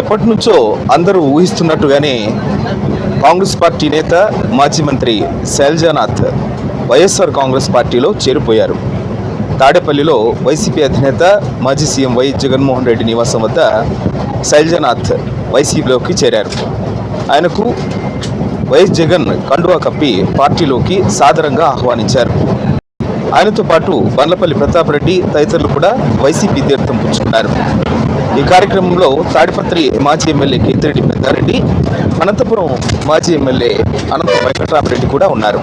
ఎప్పటి నుంచో అందరూ ఊహిస్తున్నట్టుగానే కాంగ్రెస్ పార్టీ నేత మాజీ మంత్రి శైలజానాథ్ వైఎస్ఆర్ కాంగ్రెస్ పార్టీలో చేరిపోయారు. తాడేపల్లిలో వైసీపీ అధినేత మాజీ సీఎం వై జగన్మోహన్ రెడ్డి నివాసం వద్ద శైలజానాథ్ వైసీపీలోకి చేరారు. ఆయనకు వైఎస్ జగన్ కండువా కప్పి పార్టీలోకి సాదరంగా ఆహ్వానించారు. ఆయనతో పాటు బండ్లపల్లి ప్రతాప్ రెడ్డి తదితరులు కూడా వైసీపీ తీర్థం పుచ్చుకున్నారు. ఈ కార్యక్రమంలో తాడిపత్రి మాజీ ఎమ్మెల్యే కేతిరెడ్డి పెద్దారెడ్డి అనంతపురం మాజీ ఎమ్మెల్యే అనంత వెంకట్రామరెడ్డి కూడా ఉన్నారు.